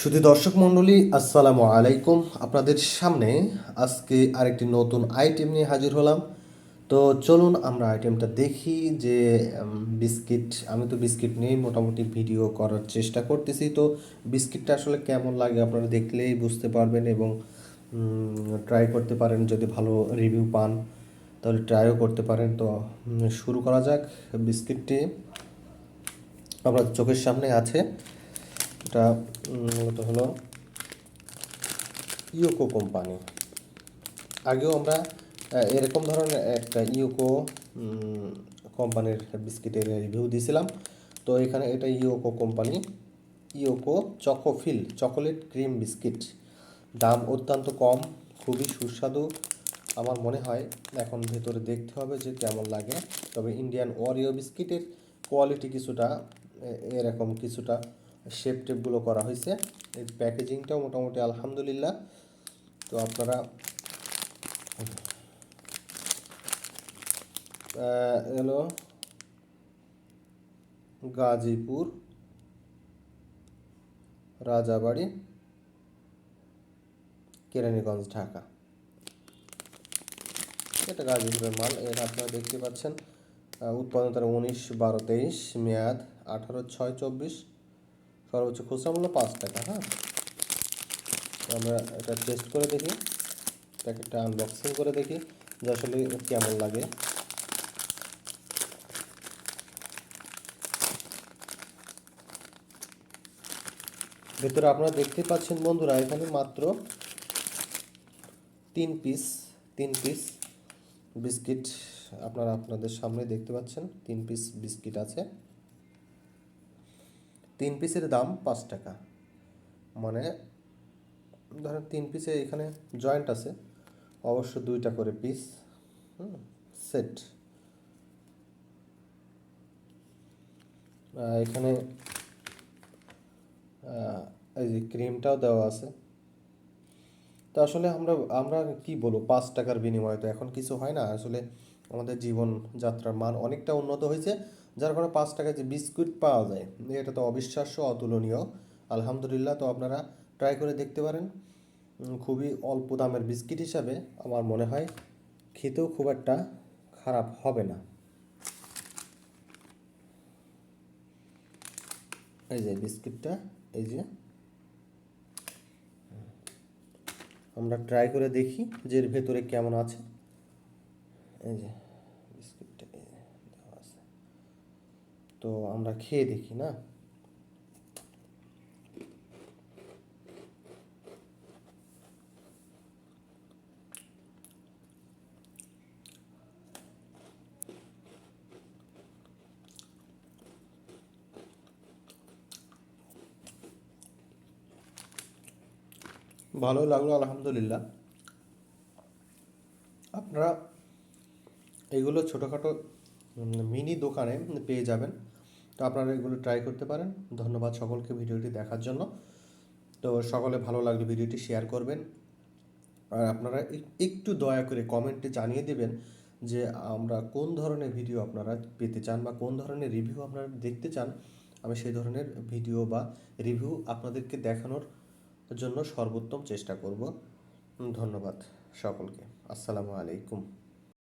শুধু দর্শক মণ্ডলী, আসসালামু আলাইকুম। আপনাদের সামনে আজকে আরেকটি নতুন আইটেম নিয়ে হাজির হলাম। তো চলুন আমরা আইটেমটা দেখি যে বিস্কিট, আমি তো বিস্কিট নিয়েই মোটামুটি ভিডিও করার চেষ্টা করতেছি। তো বিস্কিটটা আসলে কেমন লাগে আপনারা দেখলেই বুঝতে পারবেন এবং ট্রাই করতে পারেন। যদি ভালো রিভিউ পান, তাহলে ট্রাইও করতে পারেন। তো শুরু করা যাক বিস্কিটটি। আপনার চোখের সামনে আছে। এটা মূলত হলো ইউকো কোম্পানি। আগেও আমরা এরকম ধরনের একটা ইউকো কোম্পানির বিস্কিটের রিভিউ দিয়েছিলাম। তো এখানে এটা ইউকো কোম্পানি ইউকো চকোফিল, চকোলেট ক্রিম বিস্কিট। দাম অত্যন্ত কম, খুবই সুস্বাদু। আমার মনে হয় এখন ভেতরে দেখতে হবে যে কেমন লাগে। তবে ইন্ডিয়ান ওরিও বিস্কিটের কোয়ালিটি কিছুটা এরকম কিছুটা শেপ টেপগুলো করা হয়েছে। এর প্যাকেজিংটাও মোটামুটি আলহামদুলিল্লাহ। তো আপনারা এলো গাজীপুর, রাজাবাড়ি, কেরানীগঞ্জ, ঢাকা। এটা গাজীপুরের মাল। এটা আপনারা দেখতে পাচ্ছেন উৎপাদন তার উনিশ, বারো, তেইশ, মেয়াদ আঠারো, ছয়, চব্বিশ। সর্বোচ্চ খুচরা মূল্য পাঁচ টাকা হ্যাঁ? আমরা এটা টেস্ট করে দেখি, প্যাকেটটা আনবক্সিং করে দেখি যে আসলে কেমন লাগে। ভেতরে আপনারা দেখতে পাচ্ছেন বন্ধুরা, এখানে মাত্র তিন পিস তিন পিস বিস্কিট আপনারা আপনাদের সামনে দেখতে পাচ্ছেন, তিন পিস বিস্কিট আছে। তিন পিসের দাম পাঁচ টাকা। মানে ধরেন তিন পিসে এখানে জয়েন্ট আছে, অবশ্য দুইটা করে পিস সেট এখানে এই যে ক্রিমটাও দেওয়া আছে। তো আসলে আমরা আমরা কি বলব, পাঁচ টাকার বিনিময়ে তো এখন কিছু হয় না। আসলে আমাদের জীবন যাত্রার মান অনেকটা উন্নত হয়েছে, যার কারণে পাঁচ টাকায় যে বিস্কুট পাওয়া যায়, এটা তো অবিশ্বাস্য, অতুলনীয়। আলহামদুলিল্লাহ তো আপনারা ট্রাই করে দেখতে পারেন। খুবই অল্প দামের বিস্কিট হিসাবে আমার মনে হয় খেতেও খুব একটা খারাপ হবে না। এই যে বিস্কিটটা, এই যে। আমরা ট্রাই করে দেখি যে এর ভেতরে কেমন আছে। এই যে বিস্কিটটা এই যে, দেওয়া আছে। তো আমরা খেয়ে দেখি, না? ভালো লাগল, আলহামদুলিল্লাহ। আপনারা এগুলো ছোটোখাটো মিনি দোকানে পেয়ে যাবেন। তো আপনারা এগুলো ট্রাই করতে পারেন। ধন্যবাদ সকলকে ভিডিওটি দেখার জন্য। তো সকলে ভালো লাগলে ভিডিওটি শেয়ার করবেন। আর আপনারা একটু দয়া করে কমেন্টে জানিয়ে দেবেন যে আমরা কোন ধরনের ভিডিও আপনারা পেতে চান বা কোন ধরনের রিভিউ আপনারা দেখতে চান। আমি সেই ধরনের ভিডিও বা রিভিউ আপনাদেরকে দেখানোর জন্য সর্বোত্তম চেষ্টা করব। ধন্যবাদ সকলকে। আসসালামু আলাইকুম।